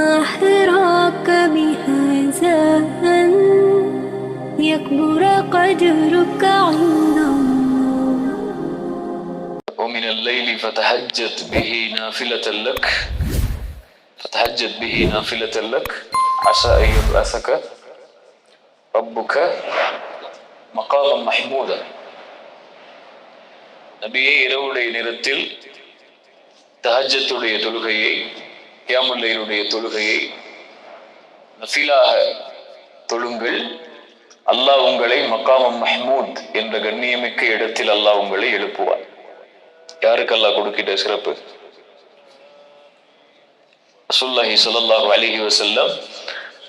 ما حراك بهذا أن يكبر قدرك عند الله ومن الليل فتهجد به نافلة لك فتهجد به نافلة لك عسى أن يبعثك ربك مقاما محمودا நபியே இரவுடைய நேரத்தில் தஹஜத்துடைய தொழுகையை கியாமுல்லையினுடைய தொழுகையை நஃபிலாக தொழுங்கள். அல்லாஹ் உங்களை மக்காமம் மஹ்மூத் என்ற கண்ணியமிக்க இடத்தில் அல்லாஹ் உங்களை எழுப்புவார். யாருக்கு அல்லாஹ் கொடுக்கிட்ட சிறப்பு? ரசூலுல்லாஹி ஸல்லல்லாஹு அலிஹி வசல்லம்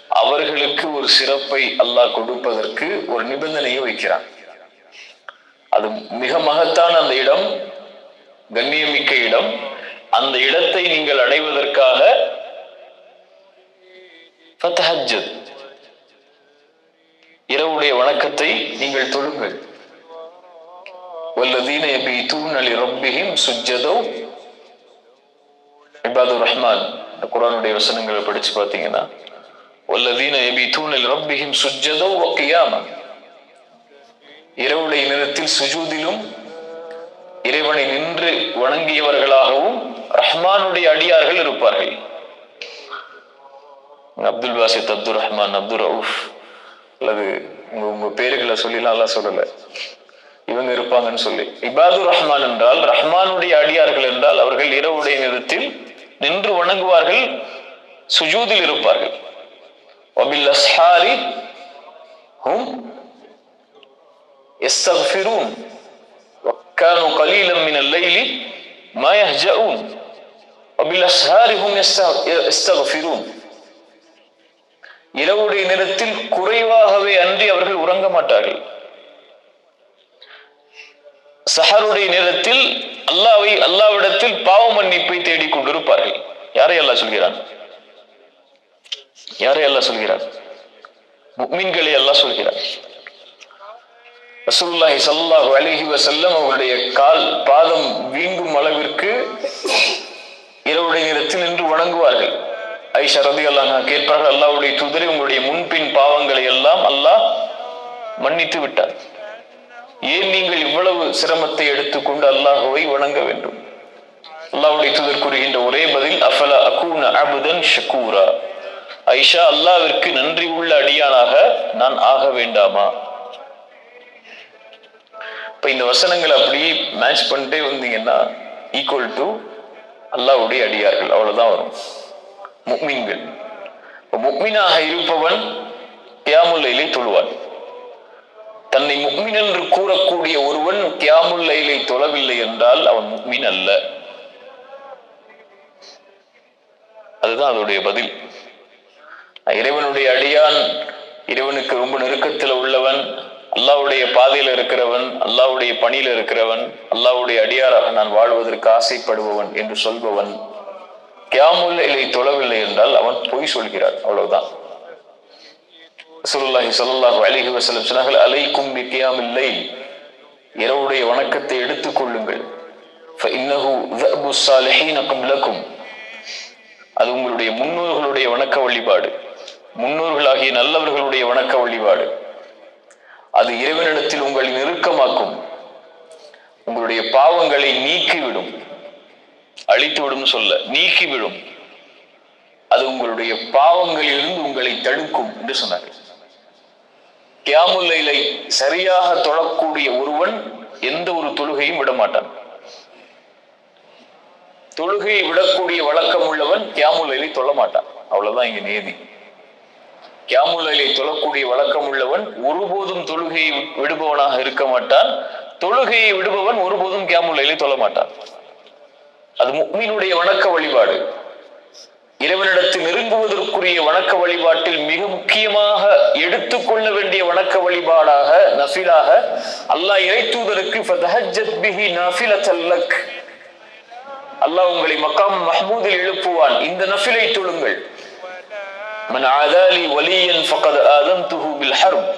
அவர்களுக்கு ஒரு சிறப்பை அல்லாஹ் கொடுப்பதற்கு ஒரு நிபந்தனையை வைக்கிறான். அது மிக மகத்தான அந்த இடம் கண்ணியமிக்க இடம். அந்த இடத்தை நீங்கள் அடைவதற்காக ஃபத்தஹஜ்ஜத் இரவுடைய வணக்கத்தை நீங்கள் தொழுங்கள் والذين يبيتون لربهم سجدا இபாதுர் ரஹ்மான் இந்த குரானுடைய வசனங்களை படிச்சு பார்த்தீங்கன்னா والذين يبيتون لربهم سجدا وقياما இரவுடைய நேரத்தில் சுஜூதிலும் இறைவனை நின்று வணங்கியவர்களாகவும் ரஹ்மானுடைய அடியார்கள் இருப்பார்கள். அப்துல் வாசித் அப்துல் ரஹ்மான் அப்துல் ரவுஃப் அல்லது உங்க உங்க பேருகளை சொல்லிலாம் சொல்லல. இவங்க இருப்பாங்கன்னு சொல்லி. இபாதுர் ரஹ்மான் என்றால் ரஹ்மானுடைய அடியார்கள் என்றால் அவர்கள் இரவுடைய நேரத்தில் நின்று வணங்குவார்கள் சுஜூதில் இருப்பார்கள். வபில் அஸ்ஹாரி ஹும் எஸ்ஸஃபிரூன் வக்கானு கலீலம் மினல் லைலி மா وبالأسهار هم يستغفرون இரவுடைய நேரத்தில் குறைவாகவே அன்றி அவர்கள் உறங்க மாட்டார்கள் சஹருடைய நேரத்தில் அல்லாவை அல்லாவிடத்தில் பாவ மன்னிப்பை தேடிக் கொண்டிருப்பார்கள் யாரை அல்லாஹ் சொல்கிறான் யாரை அல்லாஹ் சொல்கிறான் முக்மின்களை அல்லாஹ் சொல்கிறான் ரசூலுல்லாஹி ஸல்லல்லாஹு அலைஹி வஸல்லம் அவருடைய கால் பாதம் வீங்கும் அளவிற்கு இரவுடைய நேரத்தில் நின்று வணங்குவார்கள். ஐஷா ரதி அல்லாஹா கேட்பார்கள் அல்லாவுடைய தூதரை உங்களுடைய முன்பின் பாவங்களை எல்லாம் அல்லாஹ் மன்னித்து விட்டார். ஏன் நீங்கள் இவ்வளவு சிரமத்தை எடுத்துக்கொண்டு அல்லாஹுவை வணங்க வேண்டும்? அல்லாவுடைய தூதர் கூறுகின்ற ஒரே பதில் அஃபல அகூன அபுதன் ஷக்கூரா ஐஷா அல்லாவிற்கு நன்றி உள்ள அடியானாக நான் ஆக வேண்டாமா? இப்ப இந்த வசனங்களை அப்படியே மேட்ச் பண்ணிட்டே வந்தீங்கன்னா ஈக்குவல் டு அல்லாவுடைய அடியார்கள். அவ்வளவுதான் வரும். முக்மீன்கள். முக்மீனாக இருப்பவன் கியாமுல்லையிலே தொழுவான். தன்னை முக்மின் என்று கூறக்கூடிய ஒருவன் கியாமுல்லையிலே தொழவில்லை என்றால் அவன் முக்மின் அல்ல. அதுதான் அதோடைய பதில். இறைவனுடைய அடியான் இறைவனுக்கு ரொம்ப நெருக்கத்தில் உள்ளவன். அல்லாவுடைய பாதையில் இருக்கிறவன் அல்லாவுடைய பணியில் இருக்கிறவன் அல்லாவுடைய அடியாராக நான் வாழ்வதற்கு ஆசைப்படுபவன் என்று சொல்பவன் கியாமுல்ல இல்லை தொழவில்லை என்றால் அவன் பொய் சொல்கிறார் அவ்வளவுதான். சுருல்லாஹி சொல்லல்லாஹ் அலிஹி வசலம் சொன்னார்கள் அலைக்கும் கியாமில்லை இரவுடைய வணக்கத்தை எடுத்துக் கொள்ளுங்கள். அது உங்களுடைய முன்னோர்களுடைய வணக்க வழிபாடு. முன்னோர்களாகிய நல்லவர்களுடைய வணக்க வழிபாடு. அது இறைவனிடத்தில் உங்களை நெருக்கமாக்கும். உங்களுடைய பாவங்களை நீக்கிவிடும். அழித்துவிடும் சொல்ல நீக்கிவிடும். அது உங்களுடைய பாவங்களிலிருந்து உங்களை தடுக்கும் என்று சொன்னார்கள் கியாமுல்லைலை சரியாக தொழக்கூடிய ஒருவன் எந்த ஒரு தொழுகையும் விடமாட்டான். தொழுகையை விடக்கூடிய வழக்கம் உள்ளவன் கியாமுல்லைலை தொழ மாட்டான் அவ்வளவுதான் இங்க நேதி கியாமுல்லைலை தொழக்கூடிய வழக்கம் உள்ளவன் ஒருபோதும் தொழுகையை விடுபவனாக இருக்க மாட்டான். தொழுகையை விடுபவன் ஒருபோதும் கியாமுல்லைலை தொழ மாட்டான். அது முக்மீனுடைய வணக்க வழிபாடு. இறைவனிடத்து நெருங்குவதற்குரிய வணக்க வழிபாட்டில் மிக முக்கியமாக எடுத்துக்கொள்ள வேண்டிய வணக்க வழிபாடாக நஃபிலாக அல்லாஹ் இறைத்தூதருக்கு அல்லாஹ் உங்களை மக்காம் மஹமூதில் எழுப்புவான். இந்த நஃபிலை தொழுங்கள். மன் ஆதாலி வலியன் ஃபகத் ஆதன்துஹு பில் ஹர்ப்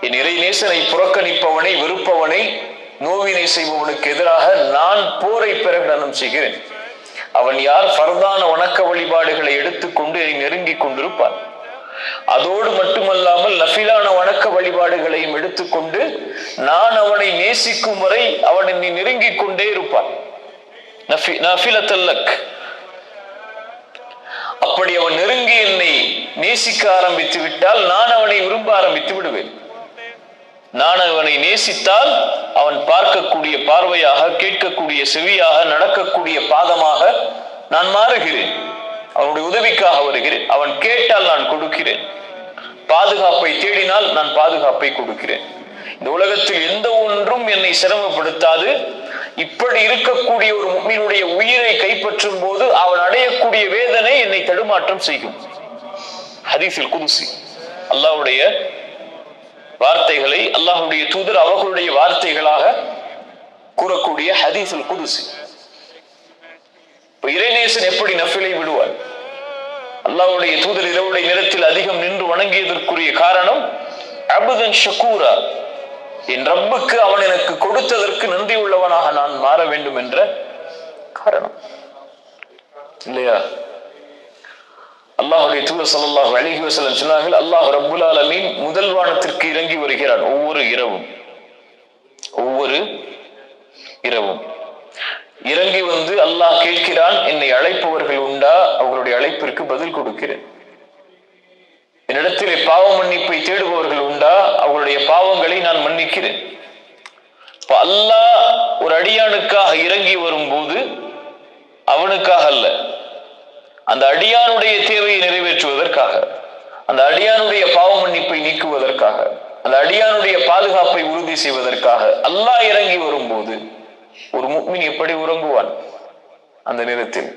என் இறை நேசனை புறக்கணிப்பவனை வெறுப்பவனை நோவினை செய்பவனுக்கு எதிராக நான் போரை பிரகடனம் செய்கிறேன். அவன் யார் பரதான வணக்க வழிபாடுகளை எடுத்துக்கொண்டு என்னை நெருங்கிக் கொண்டிருப்பான்? அதோடு மட்டுமல்லாமல் நஃபிலான வணக்க வழிபாடுகளையும் எடுத்துக்கொண்டு நான் அவனை நேசிக்கும் வரை அவன் என்னை நெருங்கிக் கொண்டே இருப்பான். அப்படி அவன் நெருங்கி என்னை நேசிக்க ஆரம்பித்து விட்டால் நான் அவனை விரும்ப ஆரம்பித்து விடுவேன். நான் அவனை நேசித்தால் அவன் பார்க்கக்கூடிய பார்வையாக கேட்கக்கூடிய செவியாக நடக்கக்கூடிய பாதமாக நான் மாறுகிறேன். அவனுடைய உதவிக்காக வருகிறேன். அவன் கேட்டால் நான் கொடுக்கிறேன். பாதுகாப்பை தேடினால் நான் பாதுகாப்பை கொடுக்கிறேன். இந்த உலகத்தில் எந்த ஒன்றும் என்னை சிரமப்படுத்தாது. இப்படி இருக்கக்கூடிய ஒரு முக்மீனுடைய உயிரை கைப்பற்றும் போது அவன் அடையக்கூடிய வேதனை என்னை தடுமாற்றம் செய்யும். ஹதீஸில் குதுசி அல்லாஹ்வுடைய வார்த்தைகளை அல்லாஹுடைய தூதர் அவர்களுடைய வார்த்தைகளாக கூறக்கூடிய ஹதீஸில் குதுசி இப்ப இறைநேசன் எப்படி நஃபிலை விடுவார்? அல்லாஹ்வுடைய தூதர் இரவுடைய நேரத்தில் அதிகம் நின்று வணங்கியதற்குரிய காரணம் அபுதன் ஷக்கூரா என் ரப்புக்கு அவன் எனக்கு கொடுத்ததற்கு நன்றி உள்ளவனாக நான் மாற வேண்டும் என்ற காரணம். இல்லையா? அல்லாஹுடைய தூதர் ஸல்லல்லாஹு அலைஹி வசலம் சொன்னார்கள் அல்லாஹ் ரபுல் ஆலமீன் முதல் வானத்திற்கு இறங்கி வருகிறான். ஒவ்வொரு இரவும். ஒவ்வொரு இரவும். இறங்கி வந்து அல்லாஹ் கேட்கிறான் என்னை அழைப்பவர்கள் உண்டா? அவர்களுடைய அழைப்பிற்கு பதில் கொடுக்கிறேன். என்னிடத்திலே பாவ மன்னிப்பை தேடுபவர்கள் உண்டா? அவர்களுடைய பாவங்களை நான் மன்னிக்கிறேன். இப்ப அல்லாஹ் ஒரு அடியானுக்காக இறங்கி வரும்போது அவனுக்காக அல்ல. அந்த அடியானுடைய தேவையை நிறைவேற்றுவதற்காக அந்த அடியானுடைய பாவ மன்னிப்பை நீக்குவதற்காக அந்த அடியானுடைய பாதுகாப்பை உறுதி செய்வதற்காக அல்லாஹ் இறங்கி வரும்போது ஒரு முக்மின் எப்படி உறங்குவான்? அந்த நேரத்தில்